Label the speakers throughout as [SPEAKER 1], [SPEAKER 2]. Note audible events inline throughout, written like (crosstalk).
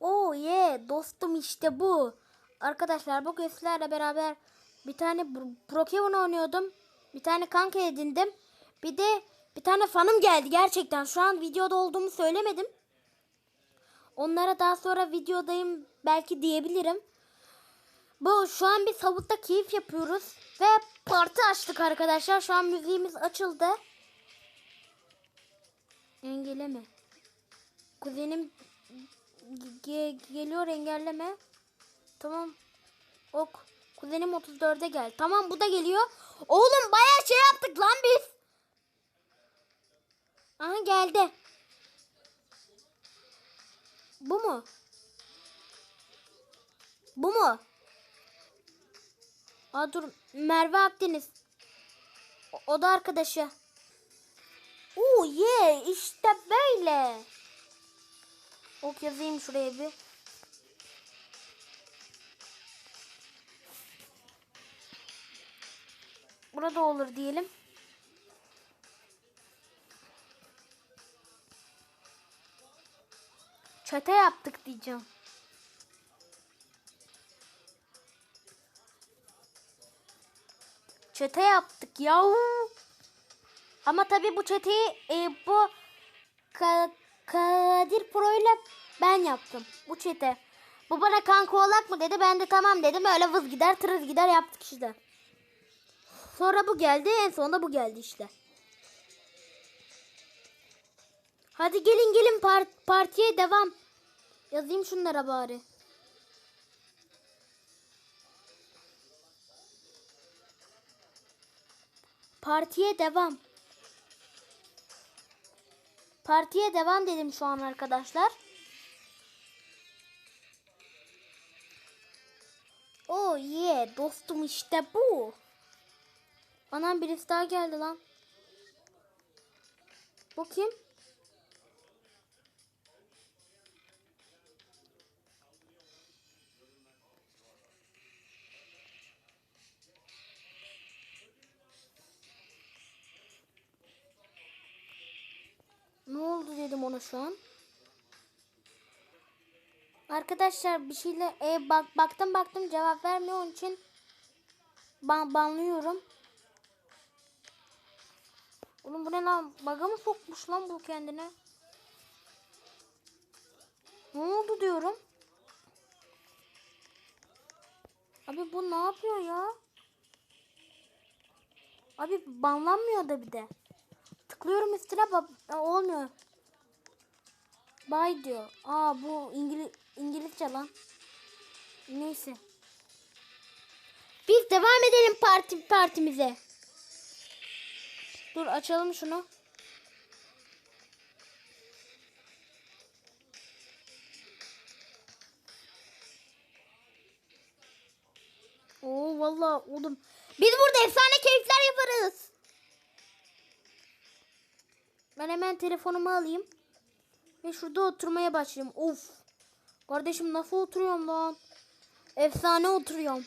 [SPEAKER 1] Oh yeah dostum işte bu. Arkadaşlar bugün sizlerle beraber bir tane Brokeon oynuyordum. Bir tane kanka edindim. Bir de bir tane fanım geldi gerçekten. Şu an videoda olduğumu söylemedim. Onlara daha sonra videodayım belki diyebilirim. Bu şu an bir savutta keyif yapıyoruz. Ve parti açtık arkadaşlar. Şu an müziğimiz açıldı. Engelleme. Kuzenim ge- geliyor engelleme. Tamam. Ok. Kuzenim 34'e gel. Tamam bu da geliyor. Oğlum bayağı şey yaptık lan biz. Aha geldi. Bu mu? Bu mu? Aa dur Merve Akdeniz. O, o da arkadaşı. Oo ye işte böyle. Ok yazayım şuraya bir. Burada olur diyelim. Çete yaptık diyeceğim. Çete yaptık yahu. Ama tabii bu çeteyi e, bu yaptım. Bu çete. Bu bana kanka olak mı dedi. Ben de tamam dedim. Öyle vız gider tırız gider yaptık işte. Sonra bu geldi. En sonunda bu geldi işte. Hadi gelin gelin par- partiye devam. Yazayım şunlara bari. Partiye devam. Partiye devam dedim şu an arkadaşlar. Dostum işte bu. Anam birisi daha geldi lan. Bu kim? Ne oldu dedim ona şu an. Arkadaşlar bir şeyle e, bak baktım baktım cevap vermiyor onun için ban banlıyorum. Oğlum bu ne lan? Baga mı sokmuş lan bu kendine? Ne oldu diyorum. Abi bu ne yapıyor ya? Abi banlanmıyor da bir de. Tıklıyorum üstüne Aa, olmuyor. Bay diyor. Aa bu İngiliz İngilizce lan. Neyse. Biz devam edelim parti partimize. Dur açalım şunu. Oo vallahi oğlum. Biz burada efsane keyifler yaparız. Ben hemen telefonumu alayım. Ve şurada oturmaya başlayayım. Of. Kardeşim nasıl oturuyorum lan? Efsane oturuyorum.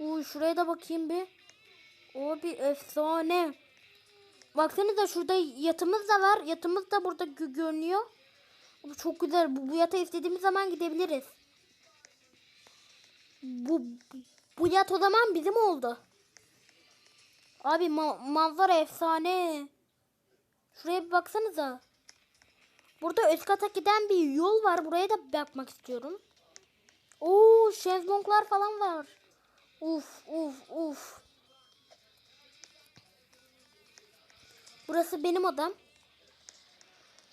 [SPEAKER 1] Uy şuraya da bakayım bir. O bir efsane. Baksanıza şurada yatımız da var. Yatımız da burada gö- görünüyor. Bu çok güzel. Bu, bu yata istediğimiz zaman gidebiliriz. Bu, bu yat o zaman bizim oldu. Abi ma- manzara efsane. Şuraya bir baksanıza. Burada üst kata giden bir yol var. Buraya da bakmak istiyorum. Oo şezlonglar falan var. Uf uf uf. Burası benim odam.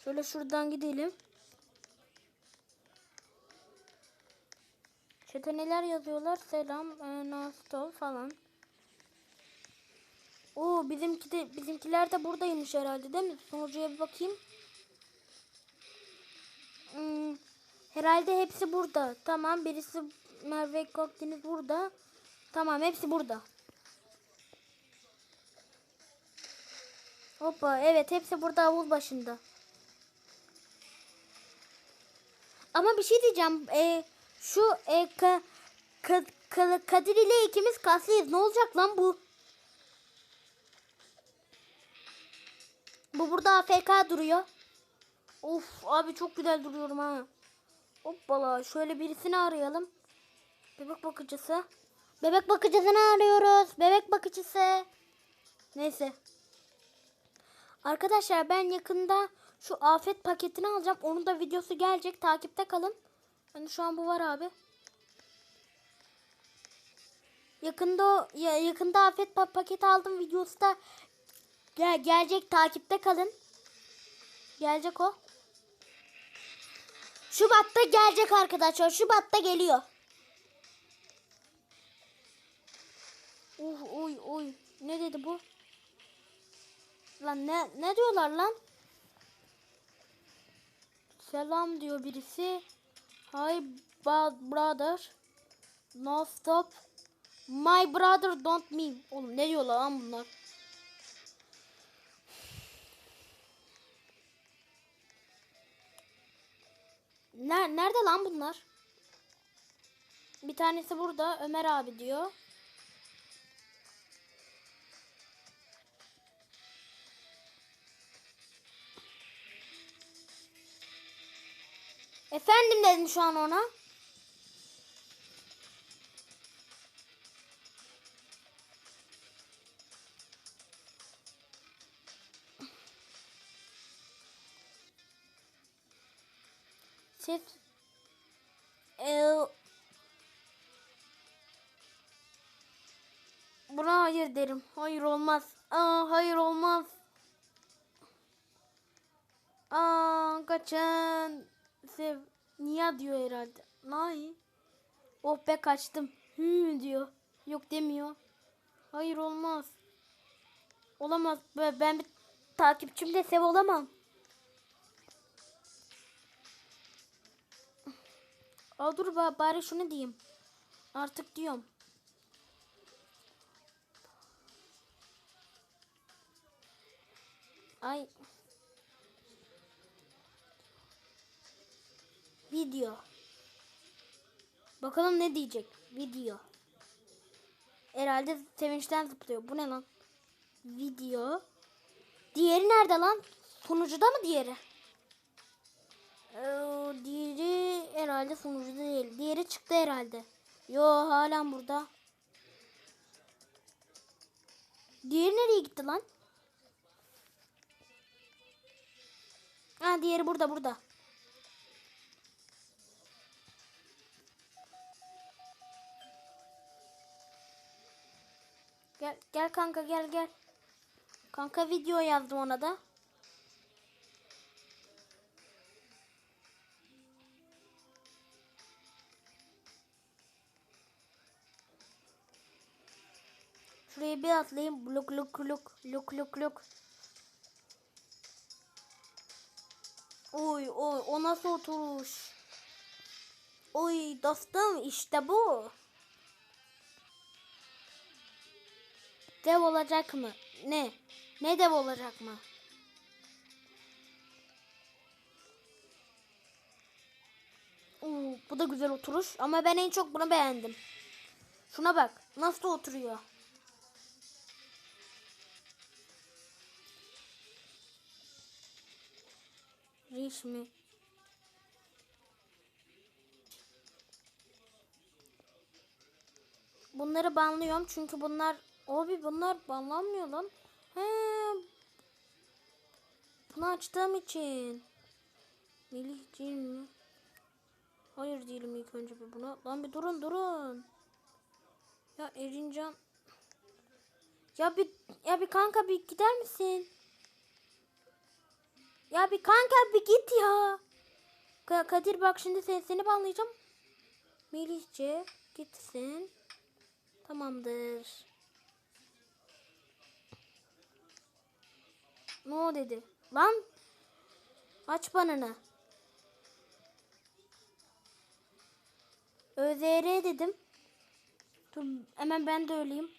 [SPEAKER 1] Şöyle şuradan gidelim. Çete neler yazıyorlar? Selam, e, Nastol falan. Oo bizimki de bizimkiler de buradaymış herhalde değil mi? Sonucuya bir bakayım. Hmm, herhalde hepsi burada. Tamam birisi Merve Gökdeniz burada. Tamam hepsi burada. Hoppa evet hepsi burada havuz başında. Ama bir şey diyeceğim. E, şu e, ka, ka, ka- Kadir ile ikimiz kaslıyız. Ne olacak lan bu? Bu burada AFK duruyor. Of abi çok güzel duruyorum ha. Hoppala şöyle birisini arayalım. Bebek bakıcısı. Bebek bakıcısını arıyoruz. Bebek bakıcısı. Neyse. Arkadaşlar ben yakında şu afet paketini alacağım. Onun da videosu gelecek. Takipte kalın. Yani şu an bu var abi. Yakında ya, yakında afet pa- paketi aldım videosu da gel, gelecek takipte kalın. Gelecek o. Şubat'ta gelecek arkadaşlar. Şubat'ta geliyor. Uh, oy oy. Ne dedi bu? Lan ne ne diyorlar lan? Selam diyor birisi. Hi brother. No stop. My brother don't me. Oğlum ne diyorlar lan bunlar? Ner nerede lan bunlar? Bir tanesi burada Ömer abi diyor. Efendim dedim şu an ona. Siz Eee, Buna hayır derim. Hayır olmaz. Aa, hayır olmaz. Aa, kaçın. Sev. Niye diyor herhalde. Nay. Oh be kaçtım. Hı diyor. Yok demiyor. Hayır olmaz. Olamaz. Ben bir takipçim de sev olamam. Aa, dur ba- bari şunu diyeyim. Artık diyorum. Ay. Video. Bakalım ne diyecek. Video. Herhalde sevinçten zıplıyor. Bu ne lan? Video. Diğeri nerede lan? Sunucuda mı diğeri? Ee, diğeri herhalde sunucuda değil. Diğeri çıktı herhalde. Yo halen burada. Diğeri nereye gitti lan? Ha diğeri burada burada. Gel gel kanka gel gel. Kanka video yazdım ona da. Şuraya bir atlayayım. Luk luk luk luk luk luk. Oy oy o nasıl oturuş? Oy dostum işte bu. Dev olacak mı? Ne? Ne dev olacak mı? Oo, bu da güzel oturuş ama ben en çok bunu beğendim. Şuna bak nasıl oturuyor. Riş? Bunları banlıyorum çünkü bunlar abi bunlar banlanmıyor lan. He. Bunu açtığım için. Melih değil mi? Hayır değilim ilk önce bir buna. Lan bir durun durun. Ya Erincan. Ya bir ya bir kanka bir gider misin? Ya bir kanka bir git ya. Ka- Kadir bak şimdi sen, seni banlayacağım. Melihce gitsin. Tamamdır. Ne o dedi? Lan. Aç banını. ÖZR dedim. Dur hemen ben de öleyim.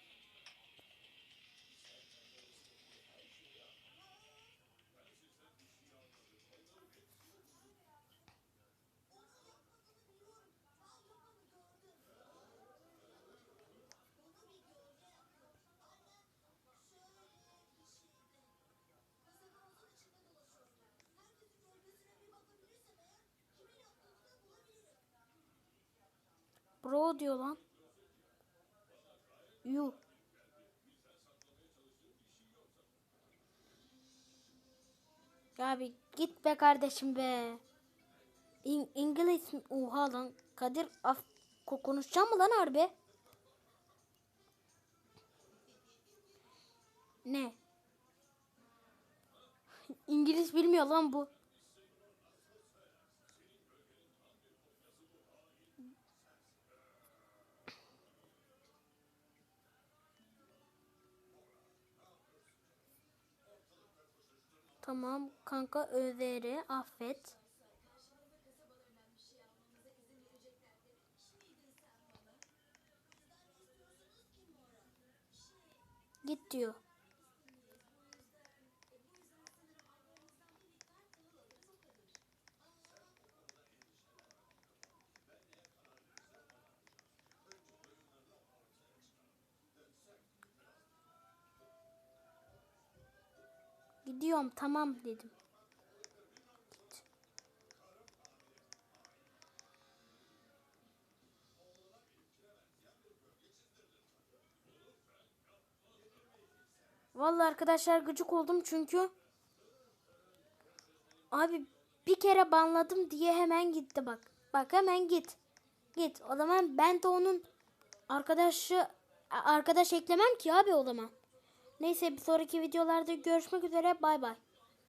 [SPEAKER 1] Bro diyor lan. Yuh. Ya bir git be kardeşim be. İng İngiliz? Oha lan. Kadir af ko- konuşacak mı lan harbi? Ne? (laughs) İngiliz bilmiyor lan bu. Tamam kanka överi affet. Git diyor. Gidiyorum tamam dedim. Git. Vallahi arkadaşlar gıcık oldum çünkü abi bir kere banladım diye hemen gitti bak. Bak hemen git. Git. O zaman ben de onun arkadaşı arkadaş eklemem ki abi o zaman. Neyse bir sonraki videolarda görüşmek üzere. Bay bay.